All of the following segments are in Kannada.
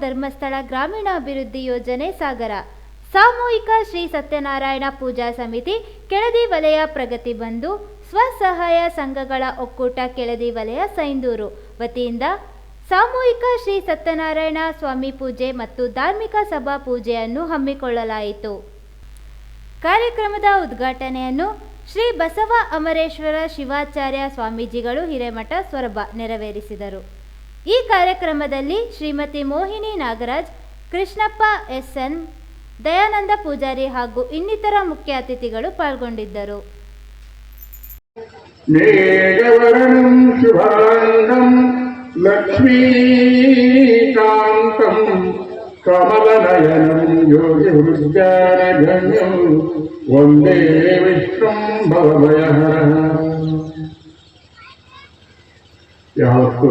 ಧರ್ಮಸ್ಥಳ ಗ್ರಾಮೀಣಾಭಿವೃದ್ಧಿ ಯೋಜನೆ ಸಾಗರ. ಸಾಮೂಹಿಕ ಶ್ರೀ ಸತ್ಯನಾರಾಯಣ ಪೂಜಾ ಸಮಿತಿ ಕೆಳದಿ ವಲಯ ಪ್ರಗತಿ ಬಂಧು, ಸ್ವಸಹಾಯ ಸಂಘಗಳ ಒಕ್ಕೂಟ ಕೆಳದಿ ವಲಯ ಸೈಂದೂರು. ವತಿಯಿಂದ ಸಾಮೂಹಿಕ ಶ್ರೀ ಸತ್ಯನಾರಾಯಣ ಸ್ವಾಮಿ ಪೂಜೆ ಮತ್ತು ಧಾರ್ಮಿಕ ಸಭಾ ಪೂಜೆಯನ್ನು ಹಮ್ಮಿಕೊಳ್ಳಲಾಯಿತು. ಕಾರ್ಯಕ್ರಮದ ಉದ್ಘಾಟನೆಯನ್ನು ಶ್ರೀ ಬಸವ ಅಮರೇಶ್ವರ ಶಿವಾಚಾರ್ಯ ಸ್ವಾಮೀಜಿಗಳು ಹಿರೇಮಠ ಸೊರಬ ನೆರವೇರಿಸಿದರು. ಈ ಕಾರ್ಯಕ್ರಮದಲ್ಲಿ ಶ್ರೀಮತಿ ಮೋಹಿನಿ ನಾಗರಾಜ್, ಕೃಷ್ಣಪ್ಪ ಎಸ್ ಎನ್ ದಯಾನಂದ ಪೂಜಾರಿ ಹಾಗೂ ಇನ್ನಿತರ ಮುಖ್ಯ ಅತಿಥಿಗಳು ಪಾಲ್ಗೊಂಡಿದ್ದರು. ಯಾವತ್ತು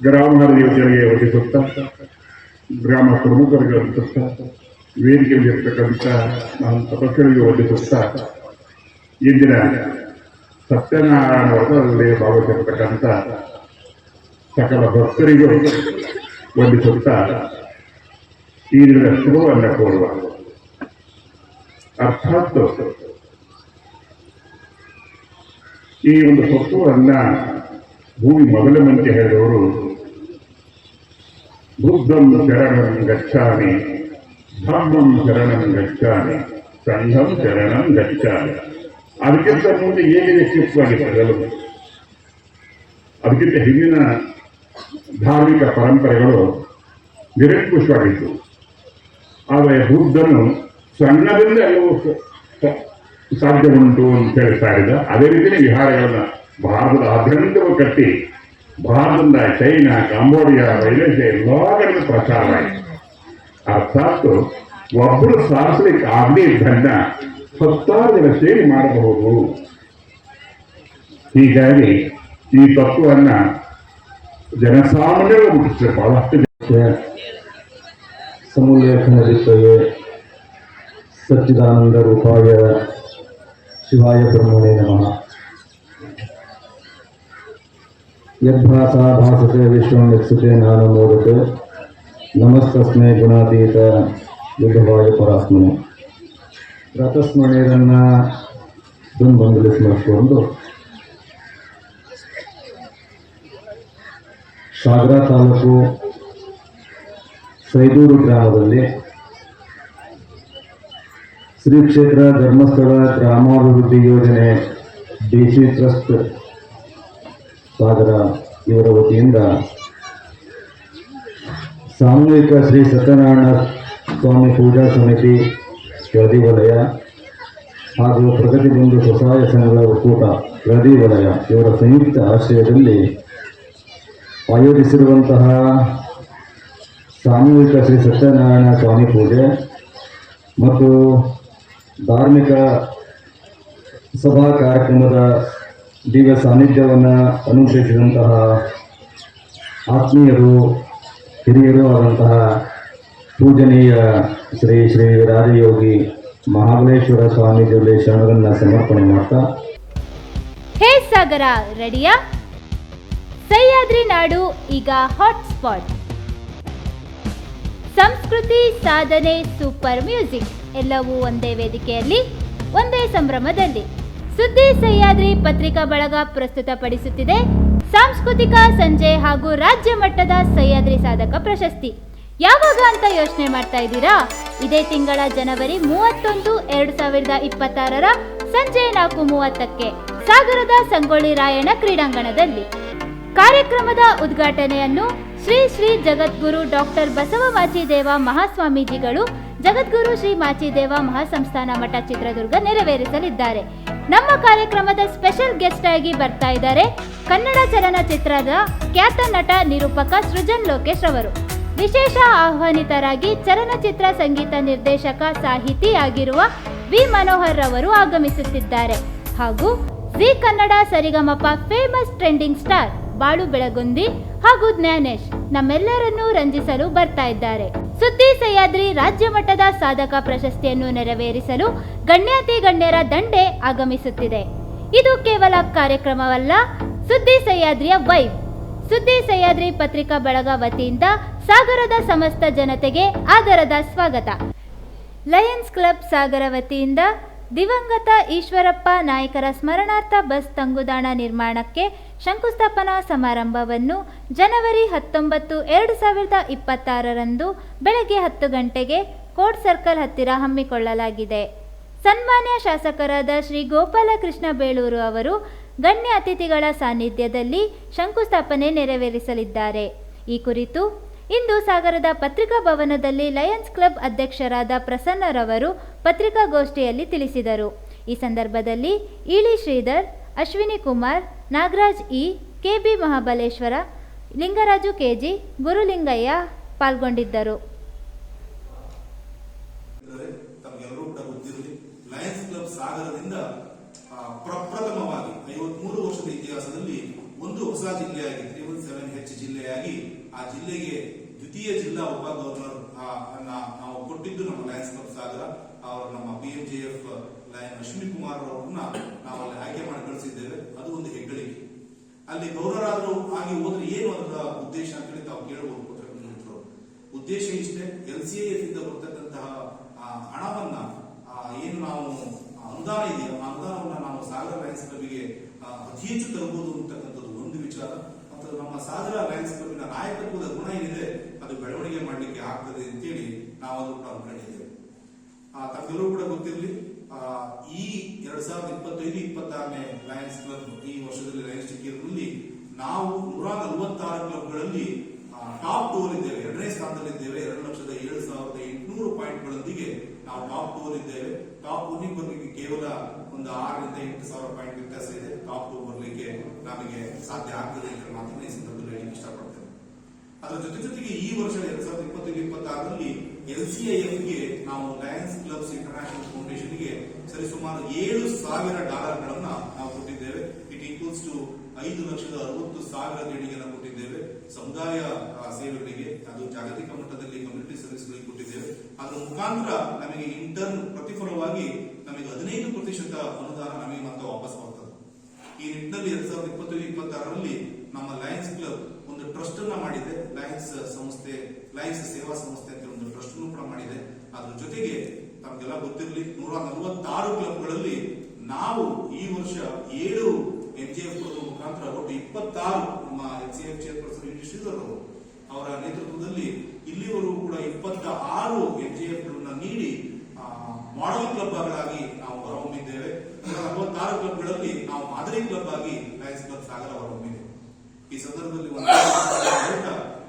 ಗ್ರಾಮದ ಯೋಜನೆಗೆ ಒದಗಿಸುತ್ತಾ, ಗ್ರಾಮ ಪ್ರಮುಖರಿಗೆ ಒದಗಿಸುತ್ತಾ ವೇದಿಕೆಯಲ್ಲಿರ್ತಕ್ಕಂಥ ನಾವು ತಪಸ್ಸುಗಳಿಗೆ ಒದಗಿಸುತ್ತಾ ಇಂದಿನ ಸತ್ಯನಾರಾಯಣ ವ್ರತದಲ್ಲಿ ಭಾಗವಹಿಸಿರ್ತಕ್ಕಂಥ ಸಕಲ ಭಕ್ತರಿಗೂ ವಂದಿಸುತ್ತಾ ಈ ದಿನದ ಶುಭವನ್ನು ಕೋರುವ ಅರ್ಥಾತ್ ಈ ಒಂದು ತತ್ವವನ್ನ ಭೂಮಿ ಮಗಲಮಂತೆ ಹೇಳಿದವರು, ಬುದ್ಧಂ ಶರಣಂ ಗಚ್ಚಾಮಿ ಧರ್ಮಂ ಶರಣಂ ಗಚ್ಚಾಮಿ ಸಂಘಂ ಶರಣಂ ಗಚ್ಚಾಮಿ ಅದಕ್ಕಿಂತ ಮುಂದೆ ಏನಿದೆ ಎಲ್ಲವೂ ಅದಕ್ಕಿಂತ ಹಿಂದಿನ ಧಾರ್ಮಿಕ ಪರಂಪರೆಗಳು ನಿರಂಕುಶವಾಗಿತ್ತು. ಆದರೆ ಬುದ್ಧನು ಸಣ್ಣದಿಂದ ಎಲ್ಲವೂ ಉಂಟು ಅಂತ ಹೇಳಿ ಸಾರಿದ. ಅದೇ ರೀತಿಯೇ ವಿಹಾರಗಳನ್ನ ಭಾರತದ ಆದ್ಯಂತವೂ ಕಟ್ಟಿ, ಭಾರತದಿಂದ ಚೈನಾ, ಕಾಂಬೋಡಿಯಾ ಮಲೇಷಿಯಾ ಎಲ್ಲಾ ಪ್ರಚಾರ ಆಯಿತು. ಅರ್ಥಾತ್ ಒಬ್ಬರು ಸಾಧಿಸ್ಲಿಕ್ಕೆ ಆಗದೇ ಇದ್ದನ್ನ ಹತ್ತಾರು ಜನ ಸೇರಿ ಮಾಡಬಹುದು. ಹೀಗಾಗಿ ಈ ತತ್ವವನ್ನ ಜನಸಾಮಾನ್ಯರು ಮುಟ್ಟಿಸಿದೆ ಬಹಳಷ್ಟು ಜನ ಸಮುಲ್ಲೇಖನದಿತ್ತವೆ ಸಚ್ಚಿದಾನಂದ ರೂಪಾಯ ಶಿವಾಯ ಬ್ರಹ್ಮಣೇ ನಮಃ. ಯದ್ಭಾಸಾ ಭಾಸತೆ ವಿಶ್ವಂ ನಾನು ಮೋದತೆ ನಮಸ್ತಸ್ಮೆ ಗುಣಾತೀತ ಯುದ್ಧವಾಯು ಪರಾತ್ಮನೆ ರಥಸ್ಮರಣೆಯರನ್ನು ಬಂಧಲಿ ಸ್ಮರಿಸಿಕೊಂಡು ಸಾಗರ ತಾಲೂಕು ಸೈದೂರು ಗ್ರಾಮದಲ್ಲಿ ಶ್ರೀ ಕ್ಷೇತ್ರ ಧರ್ಮಸ್ಥಳ ಗ್ರಾಮಾಭಿವೃದ್ಧಿ ಯೋಜನೆ ಡಿ ಸಿ ಟ್ರಸ್ಟ್ ಸಾಗರ ಇವರ ವತಿಯಿಂದ ಸಾಮೂಹಿಕ ಶ್ರೀ ಸತ್ಯನಾರಾಯಣ ಸ್ವಾಮಿ ಪೂಜಾ ಸಮಿತಿ ಕೆಳದಿ ವಲಯ ಹಾಗೂ ಪ್ರಗತಿ ಬಂಧು ಸ್ವಸಹಾಯ ಸಂಘಗಳ ಒಕ್ಕೂಟ ಕೆಳದಿ ವಲಯ ಇವರ ಸಂಯುಕ್ತ ಆಶ್ರಯದಲ್ಲಿ ಆಯೋಜಿಸಿರುವಂತಹ ಸಾಮೂಹಿಕ ಶ್ರೀ ಸತ್ಯನಾರಾಯಣ ಸ್ವಾಮಿ ಪೂಜೆ ಮತ್ತು ಧಾರ್ಮಿಕ ಸಭಾ ಕಾರ್ಯಕ್ರಮದ ದಿವ್ಯ ಸಾನ್ನಿಧ್ಯವನ್ನು ಅನುಗ್ರಹಿಸಿದಂತಹ ಆತ್ಮೀಯರು, ಹಿರಿಯರು ಆದಂತಹ ಪೂಜನೀಯ ಶ್ರೀ ಶ್ರೀ ರಾಜಯೋಗಿ ಮಹಾಬಲೇಶ್ವರ ಸ್ವಾಮೀಜಿಯವರಿಗೆ ಶರಣರನ್ನ ಸಮರ್ಪಣೆ ಮಾಡ್ತಾ. ಹೇ ಸಾಗರ, ರೆಡಿಯಾ? ಸಹ್ಯಾದ್ರಿ ನಾಡು, ಈಗ ಹಾಟ್ಸ್ಪಾಟ್ ಸಂಸ್ಕೃತಿ ಸಾಧನೆ ಸೂಪರ್ ಮ್ಯೂಸಿಕ್ ಎಲ್ಲವೂ ಒಂದೇ ವೇದಿಕೆಯಲ್ಲಿ, ಒಂದೇ ಸಂಭ್ರಮದಲ್ಲಿ. ಸುದ್ದಿ ಸಹ್ಯಾದ್ರಿ ಪತ್ರಿಕಾ ಬಳಗ ಪ್ರಸ್ತುತಪಡಿಸುತ್ತಿದೆ. ಸಾಂಸ್ಕೃತಿಕ, ಸಂಜೆ ಹಾಗೂ ರಾಜ್ಯ ಮಟ್ಟದ ಸಹ್ಯಾದ್ರಿ ಸಾಧಕ ಪ್ರಶಸ್ತಿ. ಯಾವಾಗ ಅಂತ ಯೋಚನೆ ಮಾಡ್ತಾ ಇದ್ದೀರಾ? ಇದೇ ತಿಂಗಳ ಜನವರಿ ಮೂವತ್ತೊಂದು, ಎರಡು ಸಾವಿರದ ಇಪ್ಪತ್ತಾರರ ಸಂಜೆ ನಾಲ್ಕು ಮೂವತ್ತಕ್ಕೆ ಸಾಗರದ ಸಂಗೊಳ್ಳಿ ರಾಯಣ್ಣ ಕ್ರೀಡಾಂಗಣದಲ್ಲಿ. ಕಾರ್ಯಕ್ರಮದ ಉದ್ಘಾಟನೆಯನ್ನು ಶ್ರೀ ಶ್ರೀ ಜಗದ್ಗುರು ಡಾಕ್ಟರ್ ಬಸವ ಮಾಚಿದೇವ ಮಹಾಸ್ವಾಮೀಜಿಗಳು ಜಗದ್ಗುರು ಶ್ರೀ ಮಾಚಿದೇವ ಮಹಾಸಂಸ್ಥಾನ ಮಠ ಚಿತ್ರದುರ್ಗ ನೆರವೇರಿಸಲಿದ್ದಾರೆ. ನಮ್ಮ ಕಾರ್ಯಕ್ರಮದ ಸ್ಪೆಷಲ್ ಗೆಸ್ಟ್ ಆಗಿ ಬರ್ತಾ ಇದ್ದಾರೆ ಕನ್ನಡ ಚಲನಚಿತ್ರದ ಖ್ಯಾತ ನಟ ನಿರೂಪಕ ಸೃಜನ್ ಲೋಕೇಶ್ ಅವರು ವಿಶೇಷ ಆಹ್ವಾನಿತರಾಗಿ ಚಲನಚಿತ್ರ ಸಂಗೀತ ನಿರ್ದೇಶಕ ಸಾಹಿತಿ ಆಗಿರುವ ವಿ ಮನೋಹರ್ ರವರು ಆಗಮಿಸುತ್ತಿದ್ದಾರೆ. ಹಾಗೂ Zee Kannada Sarigamapa famous trending star Balu Belagundi ಹಾಗೂ ಜ್ಞಾನೇಶ್ ನಮ್ಮೆಲ್ಲರನ್ನೂ ರಂಜಿಸಲು ಬರ್ತಾ ಇದ್ದಾರೆ. ಸುದ್ದಿ ಸಹ್ಯಾದ್ರಿ ರಾಜ್ಯ ಮಟ್ಟದ ಸಾಧಕ ಪ್ರಶಸ್ತಿಯನ್ನು ನೆರವೇರಿಸಲು ಗಣ್ಯಾತಿ ಗಣ್ಯರ ದಂಡೆ ಆಗಮಿಸುತ್ತಿದೆ. ಇದು ಕೇವಲ ಕಾರ್ಯಕ್ರಮವಲ್ಲ, ಸುದ್ದಿ ಸಹ್ಯಾದ್ರಿಯ ವೈಬ್. ಸುದ್ದಿ ಸಹ್ಯಾದ್ರಿ ಪತ್ರಿಕಾ ಬಳಗ ವತಿಯಿಂದ ಸಾಗರದ ಸಮಸ್ತ ಜನತೆಗೆ ಆದರದ ಸ್ವಾಗತ. ಲಯನ್ಸ್ ಕ್ಲಬ್ ಸಾಗರ ವತಿಯಿಂದ ದಿವಂಗತ ಈಶ್ವರಪ್ಪ ನಾಯಕರ ಸ್ಮರಣಾರ್ಥ ಬಸ್ ತಂಗುದಾಣ ನಿರ್ಮಾಣಕ್ಕೆ ಶಂಕುಸ್ಥಾಪನಾ ಸಮಾರಂಭವನ್ನು ಜನವರಿ ಹತ್ತೊಂಬತ್ತು, ಎರಡು ಸಾವಿರದ ಇಪ್ಪತ್ತಾರರಂದು ಬೆಳಗ್ಗೆ ಹತ್ತು ಗಂಟೆಗೆ ಕೋರ್ಟ್ ಸರ್ಕಲ್ ಹತ್ತಿರ ಹಮ್ಮಿಕೊಳ್ಳಲಾಗಿದೆ. ಸನ್ಮಾನ್ಯ ಶಾಸಕರಾದ ಶ್ರೀ ಗೋಪಾಲಕೃಷ್ಣ ಬೇಳೂರು ಅವರು ಗಣ್ಯ ಅತಿಥಿಗಳ ಸಾನ್ನಿಧ್ಯದಲ್ಲಿ ಶಂಕುಸ್ಥಾಪನೆ ನೆರವೇರಿಸಲಿದ್ದಾರೆ. ಈ ಕುರಿತು ಇಂದು ಸಾಗರದ ಪತ್ರಿಕಾ ಭವನದಲ್ಲಿ ಲಯನ್ಸ್ ಕ್ಲಬ್ ಅಧ್ಯಕ್ಷರಾದ ಪ್ರಸನ್ನರವರು ಪತ್ರಿಕಾಗೋಷ್ಠಿಯಲ್ಲಿ ತಿಳಿಸಿದರು. ಈ ಸಂದರ್ಭದಲ್ಲಿ ಇಳಿ Shridhar, Ashwini Kumar, Nagaraj E, KB Mahabaleshwara, Lingaraju KG Gurulingayya ಪಾಲ್ಗೊಂಡಿದ್ದರು. ಲಯನ್ಸ್ ಕ್ಲಬ್ ಸಾಗರದಿಂದ ಪ್ರಪ್ರಥಮವಾಗಿ ಐವತ್ಮೂರು ವರ್ಷದ ಇತಿಹಾಸದಲ್ಲಿ ಒಂದು ಹೊಸ ಜಿಲ್ಲೆಯಾಗಿ ತ್ರಿವನ್ ಸೆವೆನ್ ಹೆಚ್ ಜಿಲ್ಲೆಯಾಗಿ ಆ ಜಿಲ್ಲೆಗೆ ದ್ವಿತೀಯ ಜಿಲ್ಲಾ ಉಪ ಗವರ್ನರ್ ಆ, ಅನ್ನ ನಾವು ಕೊಟ್ಟಿದ್ದು ನಮ್ಮ ಲಯನ್ಸ್ ಕ್ಲಬ್ ಸಾಗರ ಅವರು ನಮ್ಮ B M J F lion Ashwini Kumar ಅವರನ್ನ ನಾವು ಅಲ್ಲಿ ಆಯ್ಕೆ ಮಾಡಿ ಕಳಿಸಿದ್ದೇವೆ. ಅದು ಒಂದು ಹೆಗ್ಗಳಿಕೆ. ಅಲ್ಲಿ ಗವರ್ನರ್ ಆದರೂ ಆಗಿ ಹೋದ್ರೆ ಏನು ಅದರ ಉದ್ದೇಶ ಅಂತ ಹೇಳಿ ತಾವು ಕೇಳಬಹುದು ಪತ್ರಕರ್ತರು ಉದ್ದೇಶ ಇಷ್ಟೇ ಎಲ್ ಸಿ ಎಫ್ ಇಂದ ಬರ್ತಕ್ಕಂತಹ ಹಣವನ್ನ ಏನು ನಾವು ಅನುದಾನ ಇದೆಯೋ ಆ ಅನುದಾನವನ್ನ ನಾವು ಸಾಗರ ಲಯನ್ಸ್ ಕ್ಲಬ್ಗೆ ಅತಿ ಹೆಚ್ಚು ತರಬಹುದು ಅಂತಕ್ಕಂಥದ್ದು ಒಂದು ವಿಚಾರ. ಮತ್ತು ನಮ್ಮ ಸಾಗರ ಲಯನ್ಸ್ ಕ್ಲಬ್ನ ನಾಯಕತ್ವದ ಗುಣ ಏನಿದೆ ಅದು ಬೆಳವಣಿಗೆ ಮಾಡಲಿಕ್ಕೆ ಆಗ್ತದೆ ಅಂತೇಳಿ ನಾವು ಅದು ಕೂಡ ಅನ್ಕೊಂಡಿದ್ದೇವೆ. ತಮ್ಗೆಲ್ಲರೂ ಕೂಡ ಗೊತ್ತಿರಲಿ ಈ ಎರಡ್ ಸಾವಿರದ ಇಪ್ಪತ್ತೈದು, ಇಪ್ಪತ್ತಾರನೇ ಲಯನ್ಸ್ ಕ್ಲಬ್ ಈ ವರ್ಷದಲ್ಲಿ ಲಯನ್ಸ್ ಟಿಕೆಟ್ನಲ್ಲಿ ನಾವು ನೂರ ನಲವತ್ತಾರು ಕ್ಲಬ್ಗಳಲ್ಲಿ ಟಾಪ್ ಟೂರ್ ಇದ್ದೇವೆ. ಎರಡನೇ ಸ್ಥಾನದಲ್ಲಿದ್ದೇವೆ ಎರಡು ಲಕ್ಷದ ಏಳು ಸಾವಿರದ ಎಂಟುನೂರು ಪಾಯಿಂಟ್ಗಳೊಂದಿಗೆ ನಾವು ಟಾಪ್ ಟೂರ್ ಇದ್ದೇವೆ. ಟಾಪ್ ಒನ್ನಿಗೆ ಬರಲಿಕ್ಕೆ ಕೇವಲ ಒಂದು ಆರರಿಂದ ಎಂಟು ಸಾವಿರ ಪಾಯಿಂಟ್ ವ್ಯತ್ಯಾಸ ಇದೆ. ಟಾಪ್ ಟೂ ಬರಲಿಕ್ಕೆ ನಮಗೆ ಸಾಧ್ಯ ಆಗ್ತದೆ ಅಂತ ಮಾತ್ರ ಈ ಸಂದರ್ಭದಲ್ಲಿ ಹೇಳಿ ಇಷ್ಟಪಡ್ತೇನೆ. ಅದರ ಜೊತೆ ಜೊತೆಗೆ ಈ ವರ್ಷ ಎರಡ್ ಸಾವಿರದ ಇಪ್ಪತ್ತೈದು, ಇಪ್ಪತ್ತಾರರಲ್ಲಿ ಎಲ್ ಸಿ ಐ ಗೆ ನಾವು ಲಯನ್ಸ್ ಕ್ಲಬ್ಸ್ ಇಂಟರ್ನ್ಯಾಷನಲ್ ಫೌಂಡೇಶನ್ಗೆ ಸರಿಸುಮಾರು ಏಳು ಸಾವಿರ ಡಾಲರ್ಗಳನ್ನ ನಾವು ಕೊಟ್ಟಿದ್ದೇವೆ. ಇಟ್ ಈಕ್ವಲ್ಸ್ ಟು ಐದು ಲಕ್ಷದ ಅರವತ್ತು ಸಾವಿರ ದೇಣಿಗೆಯನ್ನು ಕೊಟ್ಟಿದ್ದೇವೆ. ಸಮುದಾಯ ಸೇವೆಗಳಿಗೆ, ಅದು ಜಾಗತಿಕ ಮಟ್ಟದಲ್ಲಿ ಕಮ್ಯುನಿಟಿ ಸರ್ವಿಸ್ಗಳಿಗೆ ಕೊಟ್ಟಿದ್ದೇವೆ. ಅದರ ಮುಖಾಂತರ ನಮಗೆ ಇಂಟರ್ನ್ ಪ್ರತಿಫಲವಾಗಿ ನಮಗೆ ಹದಿನೈದು ಪ್ರತಿಶತ ಅನುದಾನ ನಮಗೆ ಮತ್ತೆ ವಾಪಸ್ ಬರ್ತದೆ. ಈ ನಿಟ್ಟಿನಲ್ಲಿ ಎರಡ್ ಸಾವಿರದ ಇಪ್ಪತ್ತೈದು, ಇಪ್ಪತ್ತಾರರಲ್ಲಿ ನಮ್ಮ ಲಯನ್ಸ್ ಕ್ಲಬ್ ಒಂದು ಟ್ರಸ್ಟ್ ಅನ್ನ ಮಾಡಿದೆ. ಲಯನ್ಸ್ ಸಂಸ್ಥೆ ಲಯನ್ಸ್ ಸೇವಾ ಸಂಸ್ಥೆ ಅಂತ ಒಂದು ಟ್ರಸ್ಟ್ ಕೂಡ ಮಾಡಿದೆ. ಅದ್ರ ಜೊತೆಗೆ ತಮಗೆಲ್ಲ ಗೊತ್ತಿರಲಿ, ನೂರ ನಲವತ್ತಾರು ಕ್ಲಬ್ಗಳಲ್ಲಿ ನಾವು ಈ ವರ್ಷ ಏಳು ಎನ್ ಜಿ ಎಫ್ ಮುಖಾಂತರ ಒಟ್ಟು ಇಪ್ಪತ್ತಾರು ನಮ್ಮ N C F chairperson Shridhar ಅವರು ಅವರ ನೇತೃತ್ವದಲ್ಲಿ ಇಲ್ಲಿವರೆಗೂ ಕೂಡ ಇಪ್ಪತ್ತ ಆರು ಎನ್ ಜಿ ಎಫ್ ನೀಡಿ ಮಾಡಲ್ ಕ್ಲಬ್ ಕ್ಲಬ್ಗಳಾಗಿ ನಾವು ಹೊರಹೊಮ್ಮಿದ್ದೇವೆ. ನಲವತ್ತಾರು ಕ್ಲಬ್ಗಳಲ್ಲಿ ನಾವು ಮಾದರಿ ಕ್ಲಬ್ ಆಗಿ ಲಯನ್ಸ್ ಕ್ಲಬ್ ಸಾಗರ ಈ ಸಂದರ್ಭದಲ್ಲಿ ಒಂದು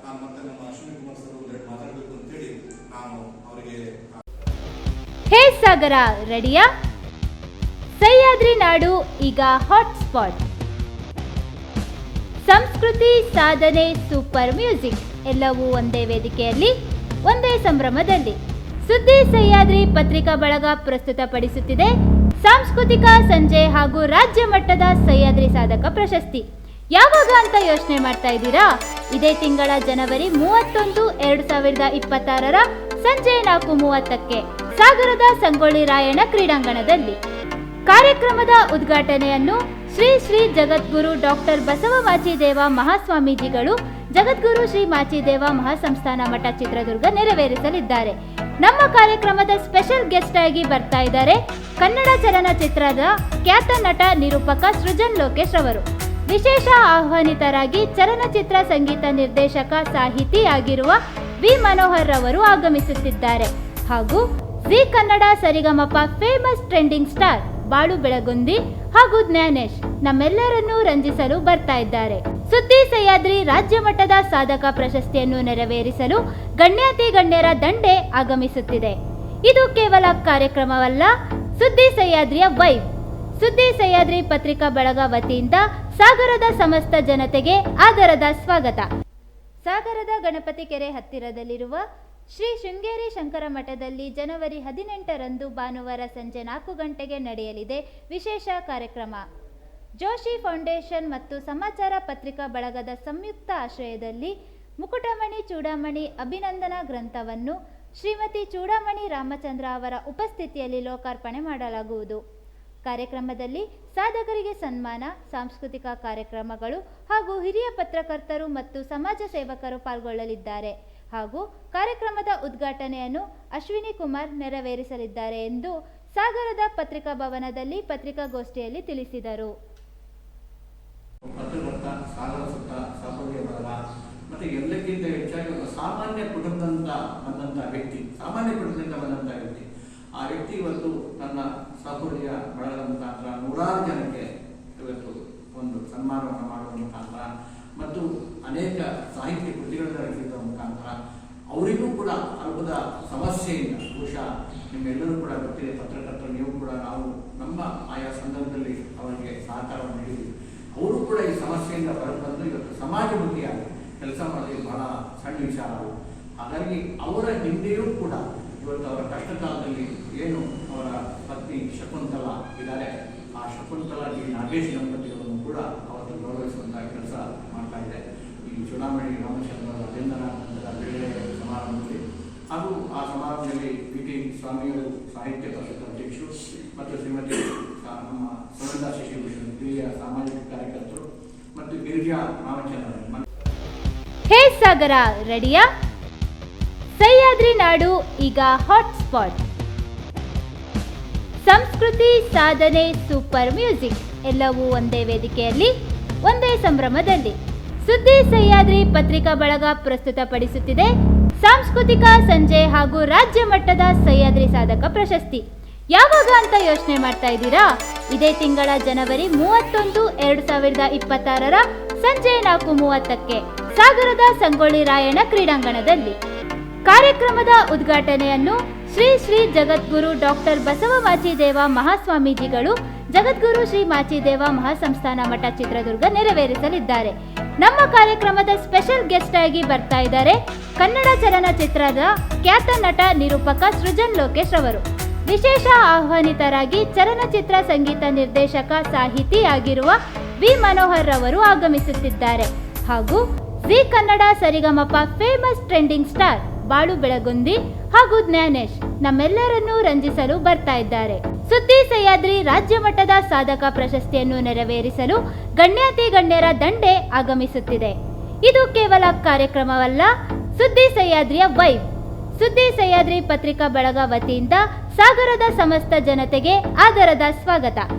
ನಾನು ಮತ್ತೆ ನಮ್ಮ ಅಶ್ವಿನಿ ಕುಮಾರ್ ಸರ್ ಒಂದೆರಡು ಮಾತಾಡಬೇಕು ನಾನು ಅವರಿಗೆ ಹೇ ಸಾಗರ ರೆಡಿಯಾ ಸಹ್ಯಾದ್ರಿ ನಾಡು, ಈಗ ಹಾಟ್ ಸ್ಪಾಟ್ ಸಂಸ್ಕೃತಿ ಸಾಧನೆ ಸೂಪರ್ ಮ್ಯೂಸಿಕ್ ಎಲ್ಲವೂ ಒಂದೇ ವೇದಿಕೆಯಲ್ಲಿ, ಒಂದೇ ಸಂಭ್ರಮದಲ್ಲಿ. ಸುದ್ದಿ ಸಹ್ಯಾದ್ರಿ ಪತ್ರಿಕಾ ಬಳಗ ಪ್ರಸ್ತುತಪಡಿಸುತ್ತಿದೆ. ಸಾಂಸ್ಕೃತಿಕ ಸಂಜೆ ಹಾಗೂ ರಾಜ್ಯ ಮಟ್ಟದ ಸಹ್ಯಾದ್ರಿ ಸಾಧಕ ಪ್ರಶಸ್ತಿ. ಯಾವಾಗ ಅಂತ ಯೋಚನೆ ಮಾಡ್ತಾ ಇದ್ದೀರಾ? ಇದೇ ತಿಂಗಳ ಜನವರಿ ಮೂವತ್ತೊಂದು, ಎರಡು ಸಾವಿರದ ಇಪ್ಪತ್ತಾರರ ಸಂಜೆ ನಾಲ್ಕು ಮೂವತ್ತಕ್ಕೆ ಸಾಗರದ ಸಂಗೊಳ್ಳಿ ರಾಯಣ್ಣ ಕ್ರೀಡಾಂಗಣದಲ್ಲಿ. ಕಾರ್ಯಕ್ರಮದ ಉದ್ಘಾಟನೆಯನ್ನು ಶ್ರೀ ಶ್ರೀ ಜಗದ್ಗುರು ಡಾಕ್ಟರ್ ಬಸವ ಮಾಚಿದೇವ ಮಹಾಸ್ವಾಮೀಜಿಗಳು, ಜಗದ್ಗುರು ಶ್ರೀ ಮಾಚಿದೇವ ಮಹಾಸಂಸ್ಥಾನ ಮಠ ಚಿತ್ರದುರ್ಗ ನೆರವೇರಿಸಲಿದ್ದಾರೆ. ನಮ್ಮ ಕಾರ್ಯಕ್ರಮದ ಸ್ಪೆಷಲ್ ಗೆಸ್ಟ್ ಆಗಿ ಬರ್ತಾ ಇದ್ದಾರೆ ಕನ್ನಡ ಚಲನಚಿತ್ರದ ಖ್ಯಾತ ನಟ ನಿರೂಪಕ ಸೃಜನ್ ಲೋಕೇಶ್ ಅವರು. ವಿಶೇಷ ಆಹ್ವಾನಿತರಾಗಿ ಚಲನಚಿತ್ರ ಸಂಗೀತ ನಿರ್ದೇಶಕ ಸಾಹಿತಿಯಾಗಿರುವ ವಿ ಮನೋಹರ್ ರವರು ಆಗಮಿಸುತ್ತಿದ್ದಾರೆ. ಹಾಗೂ Zee Kannada Sarigamapa famous trending star Balu Belagundi ಹಾಗೂ ಜ್ಞಾನೇಶ್ ನಮ್ಮೆಲ್ಲರನ್ನೂ ರಂಜಿಸಲು ಬರ್ತಾ ಇದ್ದಾರೆ. ಸುದ್ದಿ ಸಹ್ಯಾದ್ರಿ ರಾಜ್ಯ ಮಟ್ಟದ ಸಾಧಕ ಪ್ರಶಸ್ತಿಯನ್ನು ನೆರವೇರಿಸಲು ಗಣ್ಯಾತಿ ಗಣ್ಯರ ದಂಡೆ ಆಗಮಿಸುತ್ತಿದೆ. ಇದು ಕೇವಲ ಕಾರ್ಯಕ್ರಮವಲ್ಲ, ಸುದ್ದಿ ಸಹ್ಯಾದ್ರಿಯ ವೈಬ್. ಸುದ್ದಿ ಸಹ್ಯಾದ್ರಿ ಪತ್ರಿಕಾ ಬಳಗ ವತಿಯಿಂದ ಸಾಗರದ ಸಮಸ್ತ ಜನತೆಗೆ ಆದರದ ಸ್ವಾಗತ. ಸಾಗರದ ಗಣಪತಿ ಕೆರೆ ಹತ್ತಿರದಲ್ಲಿರುವ ಶ್ರೀ ಶೃಂಗೇರಿ ಶಂಕರ ಮಠದಲ್ಲಿ ಜನವರಿ ಹದಿನೆಂಟರಂದು ಭಾನುವಾರ ಸಂಜೆ ನಾಲ್ಕು ಗಂಟೆಗೆ ನಡೆಯಲಿದೆ ವಿಶೇಷ ಕಾರ್ಯಕ್ರಮ. ಜೋಶಿ ಫೌಂಡೇಶನ್ ಮತ್ತು ಸಮಾಚಾರ ಪತ್ರಿಕಾ ಬಳಗದ ಸಂಯುಕ್ತ ಆಶ್ರಯದಲ್ಲಿ ಮುಕುಟಮಣಿ ಚೂಡಾಮಣಿ ಅಭಿನಂದನಾ ಗ್ರಂಥವನ್ನು ಶ್ರೀಮತಿ ಚೂಡಾಮಣಿ ರಾಮಚಂದ್ರ ಅವರ ಉಪಸ್ಥಿತಿಯಲ್ಲಿ ಲೋಕಾರ್ಪಣೆ ಮಾಡಲಾಗುವುದು. ಕಾರ್ಯಕ್ರಮದಲ್ಲಿ ಸಾಧಕರಿಗೆ ಸನ್ಮಾನ, ಸಾಂಸ್ಕೃತಿಕ ಕಾರ್ಯಕ್ರಮಗಳು ಹಾಗೂ ಹಿರಿಯ ಪತ್ರಕರ್ತರು ಮತ್ತು ಸಮಾಜ ಸೇವಕರು ಪಾಲ್ಗೊಳ್ಳಲಿದ್ದಾರೆ ಹಾಗೂ ಕಾರ್ಯಕ್ರಮದ ಉದ್ಘಾಟನೆಯನ್ನು ಅಶ್ವಿನಿ ಕುಮಾರ್ ನೆರವೇರಿಸಲಿದ್ದಾರೆ ಎಂದು ಸಾಗರದ ಪತ್ರಿಕಾ ಭವನದಲ್ಲಿ ಪತ್ರಿಕಾಗೋಷ್ಠಿಯಲ್ಲಿ ತಿಳಿಸಿದರು. ಎಲ್ಲಕ್ಕಿಂತ ಹೆಚ್ಚಾಗಿ ಒಂದು ಸಾಮಾನ್ಯ ವ್ಯಕ್ತಿ, ಸಾಮಾನ್ಯ ಕುಟುಂಬದಿಂದ ವ್ಯಕ್ತಿ. ಆ ವ್ಯಕ್ತಿ ಇವತ್ತು ತನ್ನ ಸಾಫಲ್ಯ ಬಳಗದ ಮುಖಾಂತರ ನೂರಾರು ಜನಕ್ಕೆ ಇವತ್ತು ಒಂದು ಸನ್ಮಾನವನ್ನು ಮಾಡುವ ಮುಖಾಂತರ ಮತ್ತು ಅನೇಕ ಸಾಹಿತ್ಯ ಕೃತಿಗಳನ್ನು ರಚಿಸುವ ಮುಖಾಂತರ ಅವರಿಗೂ ಕೂಡ ಅಲ್ಪದ ಸಮಸ್ಯೆಯಿಂದ ಬಹುಶಃ ನಿಮ್ಮೆಲ್ಲರೂ ಕೂಡ ಗೊತ್ತಿದೆ, ಪತ್ರಕರ್ತರು, ನೀವು ಕೂಡ ನಾವು ನಮ್ಮ ಆಯಾ ಸಂದರ್ಭದಲ್ಲಿ ಅವರಿಗೆ ಸಹಕಾರವನ್ನು ನೀಡಿದ್ದೀವಿ ಅವರು ಕೂಡ ಈ ಸಮಸ್ಯೆಯಿಂದ ಹೊರಬಂದು ಇವತ್ತು ಸಮಾಜಮುಖಿಯಾಗಿ ಕೆಲಸ ಮಾಡೋದು ಬಹಳ ಸಣ್ಣ ವಿಚಾರ ಹಾಗಾಗಿ ಅವರ ಹಿಂದೆಯೂ ಕೂಡ ಇವತ್ತು ಅವರ ಕಷ್ಟ ಕಾಲದಲ್ಲಿ ಏನು ಶಕುಂತಲ ಇದ್ದಾರೆ. ಆ ಶಕುಂತಲ ಡಿ ನಾಗೇಶ್ ದಂಪತಿಗಳನ್ನು ಕೂಡ ಅವತ್ತು ಗೌರವಿಸುವಂತಹ ಕೆಲಸ ಮಾಡ್ತಾ ಇದೆ. ಈ ಚುನಾವಣೆ ರಾಮಚಂದ್ರ ಅಭಿನಂದನ ನಂತರ ಬೇರೆ ಸಮಾರಂಭದಲ್ಲಿ. ಹಾಗೂ ಆ ಸಮಾರಂಭದಲ್ಲಿ ಪಿ ಟಿ ಸ್ವಾಮಿಯವರು ಸಾಹಿತ್ಯ ಪರಿಷತ್ ಅಧ್ಯಕ್ಷರು ಮತ್ತು ಶ್ರೀಮತಿ ನಮ್ಮ ಸುನಂದಾ ಶಶಿಭೂಷಣ್ ಹಿರಿಯ ಸಾಮಾಜಿಕ ಕಾರ್ಯಕರ್ತರು ಮತ್ತು ಗಿರಿಜಾ ರಾಮಚಂದ್ರ ಹೇ ಸಾಗರ, ರೆಡಿಯಾ? ಸಹ್ಯಾದ್ರಿ ನಾಡು, ಈಗ ಹಾಟ್ಸ್ಪಾಟ್ ಸಂಸ್ಕೃತಿ ಸಾಧನೆ ಸೂಪರ್ ಮ್ಯೂಸಿಕ್. ಎಲ್ಲವೂ ಒಂದೇ ವೇದಿಕೆಯಲ್ಲಿ, ಒಂದೇ ಸಂಭ್ರಮದಲ್ಲಿ. ಸುದ್ದಿ ಸಹ್ಯಾದ್ರಿ ಪತ್ರಿಕಾ ಬಳಗ ಪ್ರಸ್ತುತಪಡಿಸುತ್ತಿದೆ. ಸಾಂಸ್ಕೃತಿಕ ಸಂಜೆ ಹಾಗೂ ರಾಜ್ಯ ಮಟ್ಟದ ಸಹ್ಯಾದ್ರಿ ಸಾಧಕ ಪ್ರಶಸ್ತಿ. ಯಾವಾಗ ಅಂತ ಯೋಚನೆ ಮಾಡ್ತಾ ಇದ್ದೀರಾ? ಇದೇ ತಿಂಗಳ ಜನವರಿ ಮೂವತ್ತೊಂದು, ಎರಡು ಸಾವಿರದ ಇಪ್ಪತ್ತಾರರ ಸಂಜೆ ನಾಲ್ಕು ಮೂವತ್ತಕ್ಕೆ ಸಾಗರದ ಸಂಗೊಳ್ಳಿ ರಾಯಣ್ಣ ಕ್ರೀಡಾಂಗಣದಲ್ಲಿ. ಕಾರ್ಯಕ್ರಮದ ಉದ್ಘಾಟನೆಯನ್ನು ಶ್ರೀ ಶ್ರೀ ಜಗದ್ಗುರು ಡಾಕ್ಟರ್ ಬಸವ ಮಾಚಿದೇವ ಮಹಾಸ್ವಾಮೀಜಿಗಳು, ಜಗದ್ಗುರು ಶ್ರೀ ಮಾಚಿದೇವ ಮಹಾಸಂಸ್ಥಾನ ಮಠ ಚಿತ್ರದುರ್ಗ ನೆರವೇರಿಸಲಿದ್ದಾರೆ. ನಮ್ಮ ಕಾರ್ಯಕ್ರಮದ ಸ್ಪೆಷಲ್ ಗೆಸ್ಟ್ ಆಗಿ ಬರ್ತಾ ಇದ್ದಾರೆ ಕನ್ನಡ ಚಲನಚಿತ್ರದ ಖ್ಯಾತ ನಟ ನಿರೂಪಕ ಸೃಜನ್ ಲೋಕೇಶ್ ಅವರು ವಿಶೇಷ ಆಹ್ವಾನಿತರಾಗಿ ಚಲನಚಿತ್ರ ಸಂಗೀತ ನಿರ್ದೇಶಕ ಸಾಹಿತಿ ಆಗಿರುವ ವಿ ಮನೋಹರ್ ರವರು ಆಗಮಿಸುತ್ತಿದ್ದಾರೆ ಹಾಗೂ Zee Kannada Sarigamapa famous trending star Balu Belagundi ಹಾಗೂ ಜ್ಞಾನೇಶ್ ನಮ್ಮೆಲ್ಲರನ್ನೂ ರಂಜಿಸಲು ಬರ್ತಾ ಇದ್ದಾರೆ. ಸುದ್ದಿ ಸಹ್ಯಾದ್ರಿ ರಾಜ್ಯ ಮಟ್ಟದ ಸಾಧಕ ಪ್ರಶಸ್ತಿಯನ್ನು ನೆರವೇರಿಸಲು ಗಣ್ಯಾತಿ ಗಣ್ಯರ ದಂಡೆ ಆಗಮಿಸುತ್ತಿದೆ. ಇದು ಕೇವಲ ಕಾರ್ಯಕ್ರಮವಲ್ಲ, ಸುದ್ದಿ ಸಹ್ಯಾದ್ರಿಯ ವೈಬ್. ಸುದ್ದಿ ಸಹ್ಯಾದ್ರಿ ಪತ್ರಿಕಾ ಬಳಗ ವತಿಯಿಂದ ಸಾಗರದ ಸಮಸ್ತ ಜನತೆಗೆ ಆದರದ ಸ್ವಾಗತ.